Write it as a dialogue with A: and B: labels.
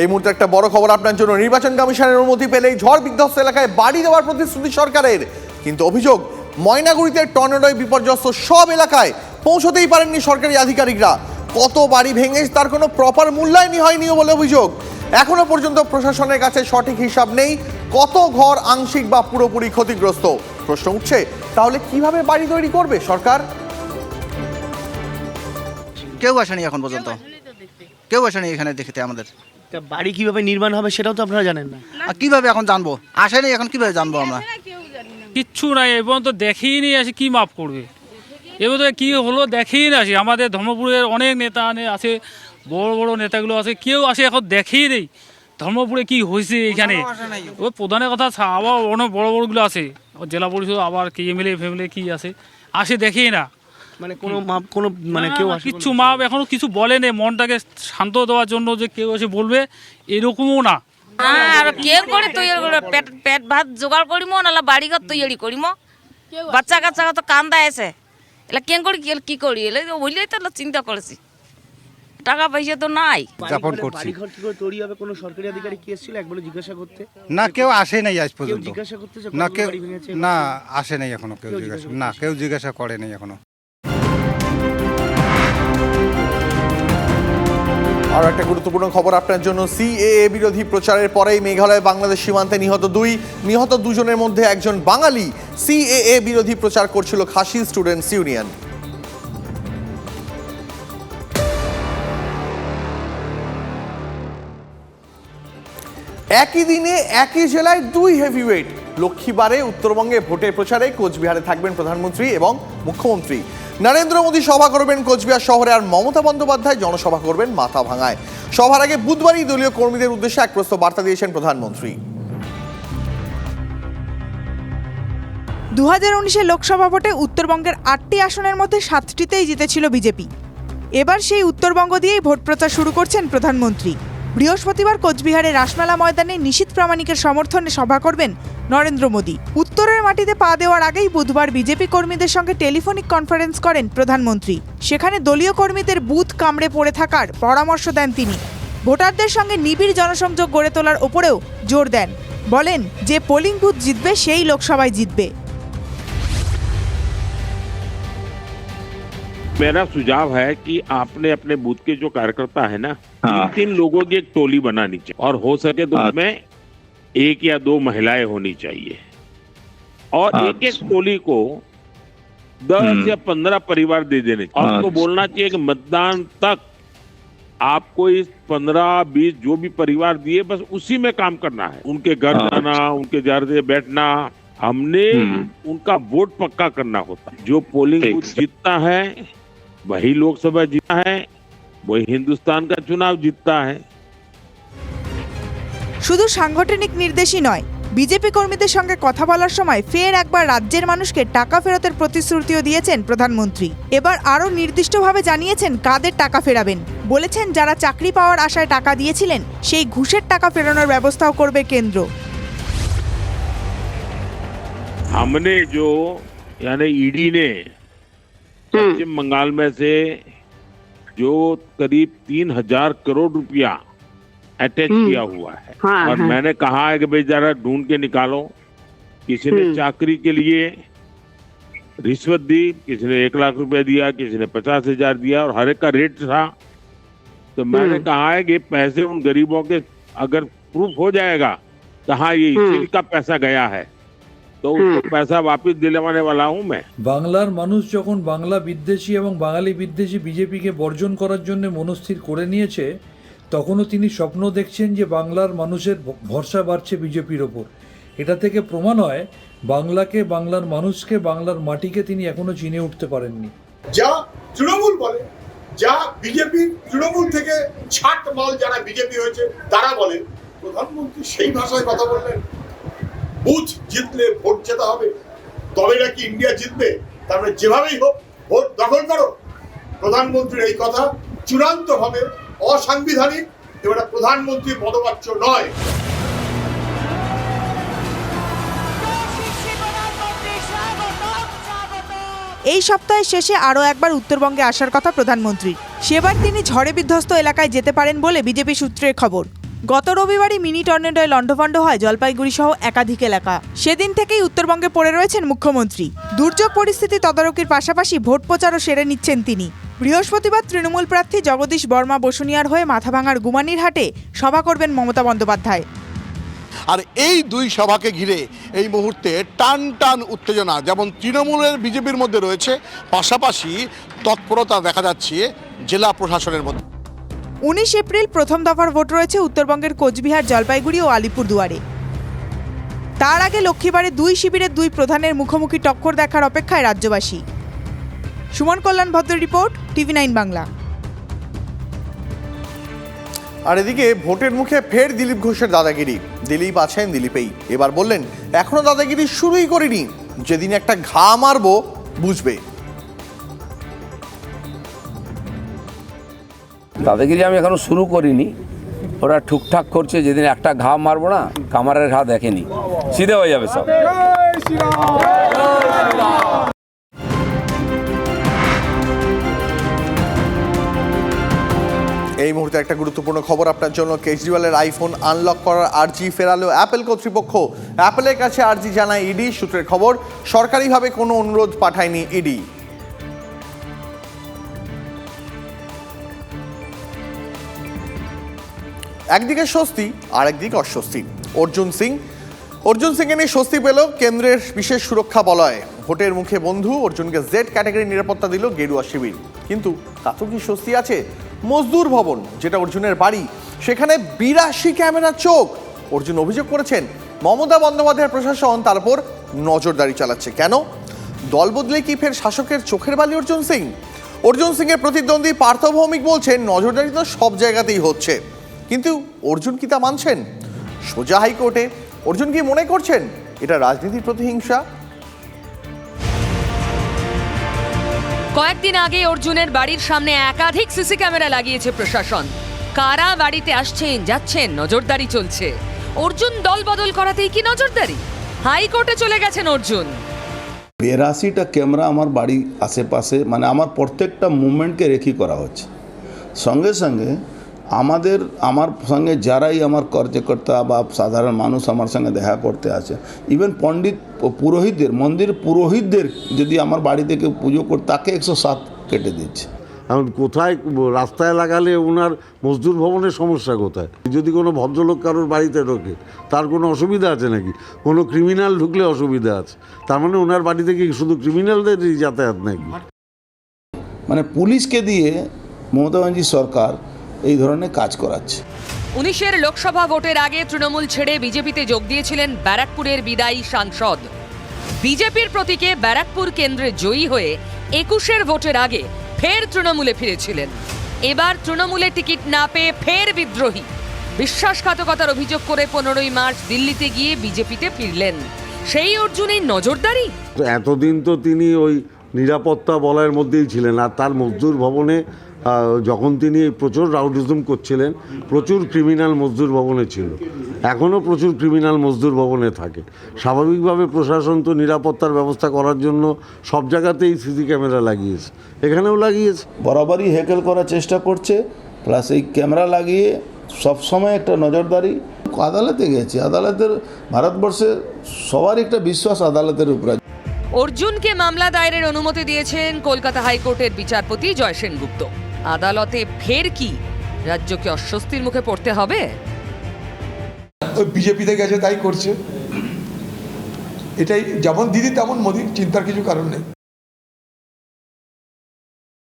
A: এই মুহূর্তে একটা বড় খবর আপনার জন্য। নির্বাচন কমিশনের অনুমতি পেলেই ঝড় বিধ্বস্ত এলাকায় বাড়ি দেওয়ার প্রতিশ্রুতি সরকারের। কিন্তু অভিযোগ ময়নাগুড়িতে টর্নেডোয় বিপর্যস্ত সব এলাকায় পৌঁছতেই পারেননি সরকারি আধিকারিকরা। কত বাড়ি ভেঙে তার কোনো প্রপার মূল্যায়নই হয়নি বলে অভিযোগ। এখনও পর্যন্ত প্রশাসনের কাছে সঠিক হিসাব নেই কত ঘর আংশিক বা পুরোপুরি ক্ষতিগ্রস্ত। প্রশ্ন উঠছে তাহলে কীভাবে বাড়ি তৈরি করবে সরকার?
B: কেউ আসেনি এখন পর্যন্ত। কেউ আসেনি এখানে দেখতে আমাদের।
C: তা বাড়ি কীভাবে নির্মাণ হবে সেটাও তো আপনারা জানেন না।
B: আর কীভাবে এখন জানব? আসেনি এখন কীভাবে জানব আমরা?
D: কিচ্ছু নাই এ তো দেখেই নি আসে কি মাপ করবে। এবার কি হলো দেখেই না আসি। আমাদের ধর্মপুরের অনেক নেতা আছে বড় বড় নেতাগুলো আছে কেউ আসে এখন দেখেই নেই। ধর্মপুরে কি হয়েছে এখানে? ওই প্রধানের কথা আবার অনেক বড় বড়গুলো আছে। জেলা পরিষদ আবার কি এমএলএ ফেমএলএ কি আছে? আসে দেখেই না।
C: মানে কোনো মাপ কোনো মানে কেউ
D: কিচ্ছু মাপ এখনও কিছু বলেনি। মনটাকে শান্ত দেওয়ার জন্য যে কেউ এসে বলবে এরকমও না।
E: আর কে করে তৈরি করে পেট পেট ভাত জোগাড় করিম নাহলে বাড়িঘর তৈরি করিম। বাচ্চা কাচ্চা তো কান্দা এসে। এলা কেন করি কি কি করি? এলে ওইলেই তো চিন্তা করেছি। টাকা পয়সা তো নাই।
F: যাপন করছি।
C: বাড়িঘর কি করে তৈরি হবে? কোনো সরকারি আধিকারিক কি এসেছিল একবার জিজ্ঞাসা করতে?
F: না কেউ আসে নাই আজ
C: কেউ
F: পর্যন্ত
C: জিজ্ঞাসা করতে
F: না কেউ না আসে নাই এখনও কেউ জিজ্ঞাসা না কেউ জিজ্ঞাসা করে নাই এখনও।
A: আর একটা গুরুত্বপূর্ণ খবর আপনার জন্য। সিএএ বিরোধী প্রচারের পরেই মেঘালয় বাংলাদেশ সীমান্তে নিহত দুই, নিহত দুজনের মধ্যে একজন বাঙালি সিএএ বিরোধী প্রচার করছিল খাসি স্টুডেন্টস ইউনিয়ন। একই দিনে একই জেলায় দুই হেভিওয়েট লক্ষ্মীবারে, উত্তরবঙ্গে ভোটের প্রচারে কোচবিহারে থাকবেন প্রধানমন্ত্রী এবং মুখ্যমন্ত্রী। নরেন্দ্র মোদী সভা করবেন কোচবিহার শহরে আর মমতা বন্দ্যোপাধ্যায় জনসভা করবেন মাথা ভাঙায় সভার আগে বুধবারই দলীয় কর্মীদের উদ্দেশ্যে এক প্রস্তাব বার্তা দিয়েছেন প্রধানমন্ত্রী।
G: দু হাজার উনিশের লোকসভা ভোটে উত্তরবঙ্গের আটটি আসনের মধ্যে সাতটিতেই জিতেছিল বিজেপি। এবার সেই উত্তরবঙ্গ দিয়েই ভোট প্রচার শুরু করছেন প্রধানমন্ত্রী। বৃহস্পতিবার কোচবিহারের রাসমেলা ময়দানে নিশীত প্রামাণিকের সমর্থনে সভা করবেন নরেন্দ্র মোদী। উত্তরের মাটিতে পা দেওয়ার আগেই বুধবার বিজেপি কর্মীদের সঙ্গে টেলিফোনিক কনফারেন্স করেন প্রধানমন্ত্রী। সেখানে দলীয় কর্মীদের বুথ কামড়ে পড়ে থাকার পরামর্শ দেন তিনি। ভোটারদের সঙ্গে নিবিড় জনসংযোগ গড়ে তোলার ওপরেও জোর দেন। বলেন, যে পোলিং বুথ জিতবে, সেই লোকসভায় জিতবে।
H: मेरा सुझाव है कि आपने अपने बूथ के जो कार्यकर्ता है ना तीन तीन लोगों की एक टोली बनानी चाहिए। और हो सके तो उसमें एक या दो महिलाएँ होनी चाहिए। और एक एक टोली को दस या पंद्रह परिवार दे देने और उनको बोलना चाहिए कि मतदान तक आपको इस पंद्रह बीस जो भी परिवार दिए बस उसी में काम करना है। उनके घर जाना उनके घर से बैठना हमने उनका वोट पक्का करना होता है। जो पोलिंग बूथ जीतता है वही लोकसभा जीता है वही हिंदुस्तान का चुनाव जीतता है
G: শুধু সাংগঠনিক নির্দেশই নয় বিজেপি কর্মীদের সঙ্গে কথা বলার সময় ফের একবার রাজ্যের মানুষকে টাকা ফেরতের প্রতিশ্রুতিও দিয়েছেন প্রধানমন্ত্রী এবার আরও নির্দিষ্টভাবে জানিয়েছেন কাদের টাকা ফেরাবেন বলেছেন যারা চাকরি পাওয়ার আশায় টাকা দিয়েছিলেন সেই ঘুষের টাকা ফেরানোর ব্যবস্থাও করবে কেন্দ্র
H: हमने जो यानी ईडी ने पश्चिम बंगाल में से जो करीब तीन हज़ार करोड़ रुपया अटैच किया हुआ है। हाँ, और हाँ। मैंने कहा है कि भाई जरा ढूंढ के निकालो। किसी ने चाकरी के लिए रिश्वत दी किसी ने एक लाख रुपया दिया किसी ने पचास हज़ार दिया और हर एक का रेट था। तो मैंने कहा है कि पैसे उन गरीबों के अगर प्रूफ हो जाएगा तो हाँ ये इसी का पैसा गया है। तो उसको पैसा वापस दिलवाने वाला हूँ मैं
I: বাংলার মানুষ যখন বাংলা বিদ্বেষী এবং বাঙালি বিদ্বেষী বিজেপিকে বর্জন করার জন্য মনস্থির করে নিয়েছে তখনও তিনি স্বপ্ন দেখছেন যে বাংলার মানুষের ভ- ভরসা বাড়ছে বিজেপির ওপর এটা থেকে প্রমাণ হয় বাংলাকে বাংলার মানুষকে বাংলার মাটিকে তিনি এখনো চিনে উঠতে পারেননি
J: যা তৃণমূল বলে যা বিজেপির তৃণমূল থেকে ছাট মাল যারা বিজেপি হয়েছে তারা বলে প্রধানমন্ত্রী সেই ভাষায় কথা বললেন বুথ জিতলে ভোট জেতা হবে। তবে নাকি ইন্ডিয়া জিতবে? তারপরে যেভাবেই হোক, ভোট দখল করো। প্রধানমন্ত্রীর এই কথা চূড়ান্ত চূড়ান্তভাবে অসাংবিধানিক এবং এটা প্রধানমন্ত্রীর পদবাচ্য নয়।
G: এই সপ্তাহের শেষে আরও একবার উত্তরবঙ্গে আসার কথা প্রধানমন্ত্রীর। সেবার তিনি ঝড়ে বিধ্বস্ত এলাকায় যেতে পারেন বলে বিজেপি সূত্রের খবর। গত রবিবারই মিনি টর্নেডোয় লণ্ডভণ্ড হয় জলপাইগুড়ি সহ একাধিক এলাকা। সেদিন থেকেই উত্তরবঙ্গে পড়ে রয়েছেন মুখ্যমন্ত্রী। দুর্যোগ পরিস্থিতি তদারকির পাশাপাশি ভোট প্রচারও সেরে নিচ্ছেন তিনি। বৃহস্পতিবার তৃণমূল প্রার্থী জগদীশ বর্মা বসুনিয়ার হয়ে মাথাভাঙার গুমানির হাটে সভা করবেন মমতা বন্দ্যোপাধ্যায়।
K: আর এই দুই সভাকে ঘিরে এই মুহূর্তে টান টান উত্তেজনা, যেমন তৃণমূলের বিজেপির মধ্যে রয়েছে, পাশাপাশি তৎপরতা দেখা যাচ্ছে জেলা প্রশাসনের মধ্যে।
G: উনিশ এপ্রিল প্রথম দফার ভোট রয়েছে উত্তরবঙ্গের কোচবিহার, জলপাইগুড়ি ও আলিপুরদুয়ারে। তার আগে লক্ষ্মীবারে দুই শিবিরের দুই প্রধানের মুখোমুখি টক্কর দেখার অপেক্ষায় রাজ্যবাসী। Suman Kalyan Bhadra report, TV nine Bangla.
A: আর এদিকে ভোটের মুখে ফের দিলীপ ঘোষের দাদাগিরি। দিলীপ আছেন দিলীপেই। এবার বললেন, এখনও দাদাগিরি শুরুই করিনি। যেদিন একটা ঘা মারবো, বুঝবে।
L: দাদাগিরি আমি এখনও শুরু করিনি। ওরা ঠুকঠাক করছে, যেদিন একটা ঘা মারবো না, কামারের ঘা দেখেনি। সিধে হয়ে যাবে সব।
A: এই মুহূর্তে একটা গুরুত্বপূর্ণ খবর আপনার জন্য। কেজরিওয়ালের আইফোন আনলক করার আর্জি ফেরালো অ্যাপেল কর্তৃপক্ষ। অ্যাপেলের কাছে আর্জি জানায় ইডি সূত্রের খবর। সরকারিভাবে কোনো অনুরোধ পাঠায়নি ইডি একদিকে স্বস্তি আর একদিকে অস্বস্তি। অর্জুন সিং অর্জুন সিংকে নিয়ে স্বস্তি পেল কেন্দ্রের বিশেষ সুরক্ষা বলয়। ভোটের মুখে বন্ধু, অর্জুনকে জেড ক্যাটাগরি নিরাপত্তা দিল গেরুয়া শিবির। কিন্তু তাতেও কি স্বস্তি আছে? মজদুর ভবন, যেটা অর্জুনের বাড়ি, সেখানে বিরাশি ক্যামেরা চোখ। অর্জুন অভিযোগ করেছেন, মমতা বন্দ্যোপাধ্যায়ের প্রশাসন তার উপর নজরদারি চালাচ্ছে। কেন? দল বদলে কি ফের শাসকের চোখের বালি অর্জুন সিং? অর্জুন সিংয়ের প্রতিদ্বন্দ্বী পার্থ ভৌমিক বলছেন, নজরদারি তো সব জায়গাতেই হচ্ছে। কিন্তু অর্জুন কি তা মানছেন? সোজা হাইকোর্টে অর্জুন কি মনে করছেন? এটা রাজনীতির প্রতিহিংসা?
E: কয়েকদিন আগে অর্জুনের বাড়ির সামনে একাধিক সিসি ক্যামেরা লাগিয়েছে প্রশাসন। কারা বাড়িতে আসছেন যাচ্ছেন নজরদারি চলছে। অর্জুন দল বদল করাতেই কি নজরদারি? হাইকোর্টে চলে গেছেন অর্জুন।
L: বিরাশিটা ক্যামেরা আমার বাড়ি আশেপাশে মানে আমার প্রত্যেকটা মুভমেন্টকে রেখি করা হচ্ছে। সঙ্গে সঙ্গে আমাদের আমার সঙ্গে যারাই আমার কার্যকর্তা বা সাধারণ মানুষ আমার সঙ্গে দেখা করতে আসে ইভেন পণ্ডিত পুরোহিতদের মন্দির পুরোহিতদের যদি আমার বাড়ি থেকে পুজো করে তাকে একশো সাত কেটে দিচ্ছে।
K: এখন কোথায় রাস্তায় লাগালে ওনার মজদুর ভবনের সমস্যা কোথায়? যদি কোনো ভদ্রলোক কারোর বাড়িতে ঢোকে তার কোনো অসুবিধা আছে নাকি? কোনো ক্রিমিনাল ঢুকলে অসুবিধা আছে। তার মানে ওনার বাড়ি থেকে শুধু ক্রিমিনালদেরই যাতায়াত নাকি?
L: মানে পুলিশকে দিয়ে মমতা ব্যানার্জি সরকার এই ধরনের কাজ করাচ্ছে।
E: উনিশের লোকসভা ভোটের আগে তৃণমূল ছেড়ে বিজেপিতে যোগ দিয়েছিলেন ব্যারাকপুরের বিদায়ী সাংসদ। বিজেপির প্রতীকে ব্যারাকপুর কেন্দ্রে জয়ী হয়ে একুশের ভোটের আগে ফের তৃণমূলে ফিরেছিলেন। এবার তৃণমূলে টিকিট না পেয়ে ফের বিদ্রোহী। বিশ্বাসঘাতকতার অভিযোগ করে পনেরোই মার্চ দিল্লিতে গিয়ে বিজেপিতে ফিরলেন। সেই অর্জুনই নজরদারি?
K: তো এতদিন তো তিনি ওই নিরাপত্তা বলয়ের মধ্যেই ছিলেন আর তার মজদুর ভবনে যখন তিনি প্রচুর রাউডিজম করছিলেন প্রচুর ক্রিমিনাল মজদুর ভবনে ছিল। এখনও প্রচুর ক্রিমিনাল মজদুর ভবনে থাকে। স্বাভাবিকভাবে প্রশাসন তো নিরাপত্তার ব্যবস্থা করার জন্য সব জায়গাতেই সিসি ক্যামেরা লাগিয়েছে। এখানেও লাগিয়েছে।
L: বরাবরই হেকেল করার চেষ্টা করছে প্লাস এই ক্যামেরা লাগিয়ে সবসময় একটা নজরদারি। আদালতে গেছে আদালতের ভারতবর্ষের সবার একটা বিশ্বাস আদালতের উপরে
E: অর্জুনকে মামলা দায়েরের অনুমতি দিয়েছেন কলকাতা হাইকোর্টের বিচারপতি জয় সেনগুপ্ত। আদালতে ফের কি? রাজ্যকে অস্বস্তির মুখে পড়তে হবে?
J: বিজেপিতে গেছে, তাই করছে। এটাই, যেমন দিদি, তেমন মোদি চিন্তার কিছু কারণ নেই।